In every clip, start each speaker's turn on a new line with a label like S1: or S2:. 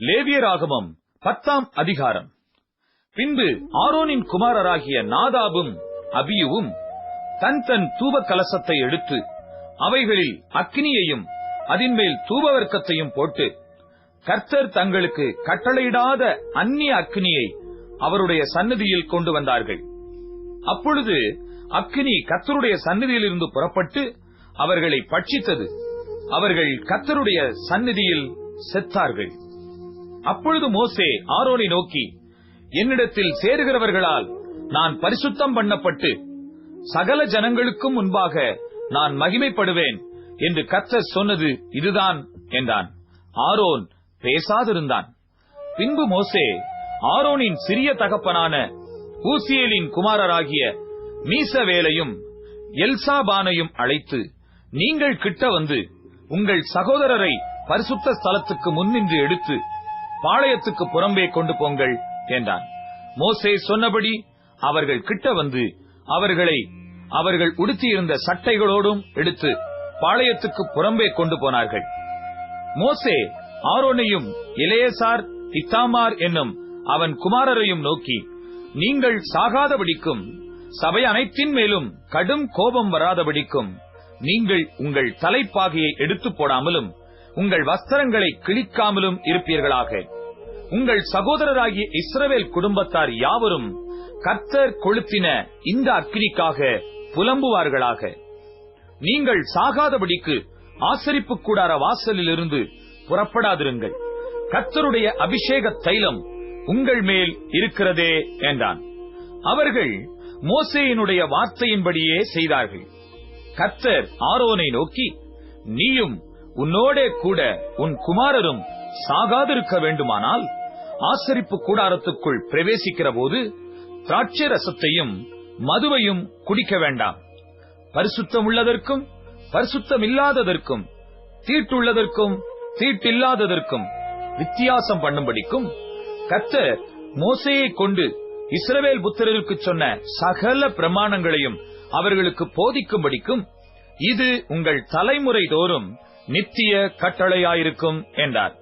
S1: லேவியராகமம் பத்தாம் அதிகாரம். பின்பு ஆரோனின் குமாரராகிய நாதாபும் அபியுவும் தன் தன் தூப கலசத்தை எடுத்து அவைகளில் அக்னியையும் அதின்மேல் தூபவர்க்கத்தையும் போட்டு கர்த்தர் தங்களுக்கு கட்டளையிடாத அந்நிய அக்னியை அவருடைய சன்னதியில் கொண்டு வந்தார்கள். அப்பொழுது அக்னி கர்த்தருடைய சன்னதியிலிருந்து புறப்பட்டு அவர்களை பட்சித்தது. அவர்கள் கர்த்தருடைய சந்நிதியில் செத்தார்கள். அப்பொழுது மோசே ஆரோனை நோக்கி என்னிடத்தில் சேருகிறவர்களால் நான் பரிசுத்தம் பண்ணப்பட்டு சகல ஜனங்களுக்கும் முன்பாக நான் மகிமைப்படுவேன் என்று கத்த சொன்னது இதுதான் என்றான். ஆரோன் பேசாதிருந்தான். பின்பு மோசே ஆரோனின் சிறிய தகப்பனான ஊசியேலின் குமாரராகிய மீசவேலையும் எல்சாபானையும் அழைத்து நீங்கள் கிட்ட வந்து உங்கள் சகோதரரை பரிசுத்த ஸ்தலத்துக்கு முன்னின்று எடுத்து பாளையத்துக்கு புறம்பே கொண்டு போங்கள் என்றான். மோசே சொன்னபடி அவர்கள் கிட்ட வந்து அவர்களை அவர்கள் உடுத்தியிருந்த சட்டைகளோடும் எடுத்து பாளையத்துக்கு புறம்பே கொண்டு போனார்கள். மோசே ஆரோனையும் இளையசார் இத்தாமார் என்னும் அவன் குமாரரையும் நோக்கி நீங்கள் சாகாதபடிக்கும் சபை அனைத்தின் மேலும் கடும் கோபம் வராதபடிக்கும் நீங்கள் உங்கள் தலைப்பாகையை எடுத்து போடாமலும் உங்கள் வஸ்திரங்களை கிழிக்காமலும் இருப்பீர்களாக. உங்கள் சகோதரராகிய இஸ்ரவேல் குடும்பத்தார் யாவரும் கர்த்தர் கொளுத்தின இந்த அக்கினிக்காக புலம்புவார்களாக. நீங்கள் சாகாதபடிக்கு ஆசரிப்பு கூடார வாசலிலிருந்து புறப்படாதிருங்கள். கர்த்தருடைய அபிஷேக தைலம் உங்கள் மேல் இருக்கிறதே என்றான். அவர்கள் மோசேயினுடைய வார்த்தையின்படியே செய்தார்கள். கர்த்தர் ஆரோனை நோக்கி நீயும் உன்னோடே கூட உன் குமாரரும் சாகாதிருக்க வேண்டுமானால் ஆசரிப்பு கூடாரத்துக்குள் பிரவேசிக்கிற போது திராட்சை ரசத்தையும் மதுவையும் குடிக்க வேண்டாம். பரிசுத்தம் உள்ளதற்கும் பரிசுத்தம் இல்லாததற்கும் தீட்டுள்ளதற்கும் தீட்டில்லாததற்கும் வித்தியாசம் பண்ணும்படிக்கும் கத்தர் மோசையை கொண்டு இஸ்ரவேல் புத்திரருக்கு சொன்ன சகல பிரமாணங்களையும் அவர்களுக்கு போதிக்கும்படிக்கும் இது உங்கள் தலைமுறை தோறும் நித்திய கட்டளையாயிருக்கும் என்றார்.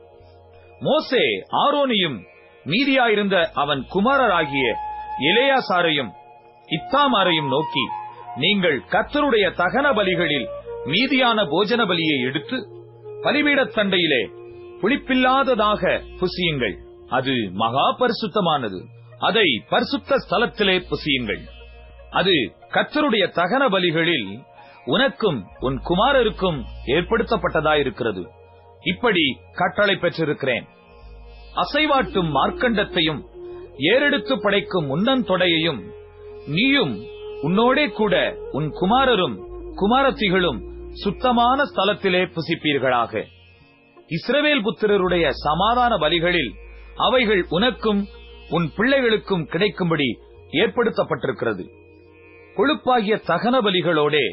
S1: மோசே ஆரோனியும் மீதியாயிருந்த அவன் குமாரராகிய இளையாசாரையும் இத்தாமாரையும் நோக்கி நீங்கள் கத்தருடைய தகன பலிகளில் மீதியான போஜன பலியை எடுத்து பலிபீடத் தண்டையிலே புளிப்பில்லாததாக புசியுங்கள். அது மகா பரிசுத்தமானது. அதை பரிசுத்த ஸ்தலத்திலே புசியுங்கள். அது கத்தருடைய தகன பலிகளில் உனக்கும் உன் குமாரருக்கும் ஏற்படுத்தப்பட்டதாயிருக்கிறது. இப்படி கட்டளை பெற்றிருக்கிறேன். அசைவாட்டும் மார்க்கண்டத்தையும் ஏறெடுத்து படைக்கும் முன்னந்தொடையையும் நீயும் உன்னோடே கூட உன் குமாரரும் குமாரத்திகளும் சுத்தமான ஸ்தலத்திலே புசிப்பீர்களாக. இஸ்ரவேல் புத்திரருடைய சமாதான பலிகளில் அவைகள் உனக்கும் உன் பிள்ளைகளுக்கும் கிடைக்கும்படி ஏற்படுத்தப்பட்டிருக்கிறது. கொழுப்பாகிய தகன பலிகளோடே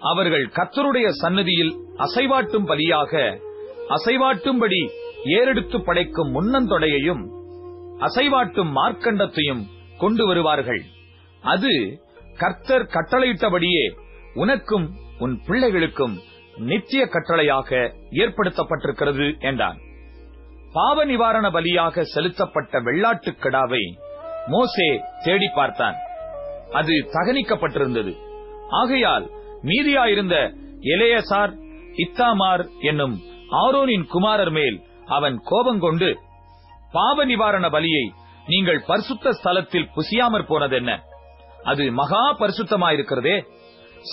S1: அவர்கள் கத்தருடைய சன்னதியில் அசைவாட்டும் பலியாக அசைவாட்டும்படி ஏறெடுத்து படைக்கும் முன்னந்தொடையையும் அசைவாட்டும் மார்க்கண்டத்தையும் கொண்டு வருவார்கள். அது கர்த்தர் கட்டளையிட்டபடியே உனக்கும் உன் பிள்ளைகளுக்கும் நித்திய கட்டளையாக ஏற்படுத்தப்பட்டிருக்கிறது என்றான். பாவ நிவாரண பலியாக செலுத்தப்பட்ட வெள்ளாட்டுக் கிடாவை மோசே தேடி பார்த்தான். அது தகனிக்கப்பட்டிருந்தது. ஆகையால் மீதியாயிருந்த எலேயசார் இத்தாமார் என்னும் ஆரோனின் குமாரர் மேல் அவன் கோபங்கொண்டு பாவ நிவாரண பலியை நீங்கள் பரிசுத்த ஸ்தலத்தில் புசியாமற் போனதென்ன? அது மகா பரிசுத்தமாயிருக்கிறதே.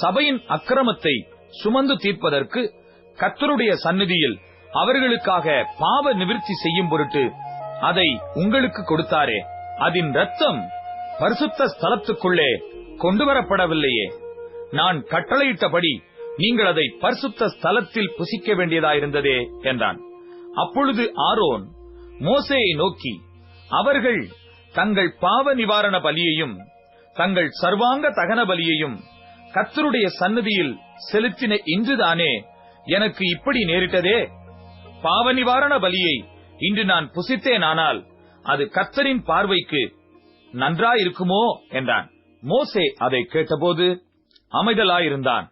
S1: சபையின் அக்கிரமத்தை சுமந்து தீர்ப்பதற்கு கத்தருடைய சந்நிதியில் அவர்களுக்காக பாவ நிவிர்த்தி செய்யும் பொருட்டு அதை உங்களுக்கு கொடுத்தாரே. அதன் ரத்தம் பரிசுத்த ஸ்தலத்துக்குள்ளே கொண்டு வரப்படவில்லையே நான் கட்டளையிட்டபடி நீங்கள் அதை பரிசுத்த ஸ்தலத்தில் புசிக்க வேண்டியதாயிருந்ததே என்றான். அப்பொழுது ஆரோன் மோசேயை நோக்கி அவர்கள் தங்கள் பாவ நிவாரண பலியையும் தங்கள் சர்வாங்க தகன பலியையும் கத்தருடைய சன்னதியில் செலுத்தின இன்றுதானே எனக்கு இப்படி நேரிட்டதே? பாவ நிவாரண பலியை இன்று நான் புசித்தேனானால் அது கத்தரின் பார்வைக்கு நன்றாயிருக்குமோ? என்றான். மோசே அதை கேட்டபோது அமைதலாயிருந்தான்.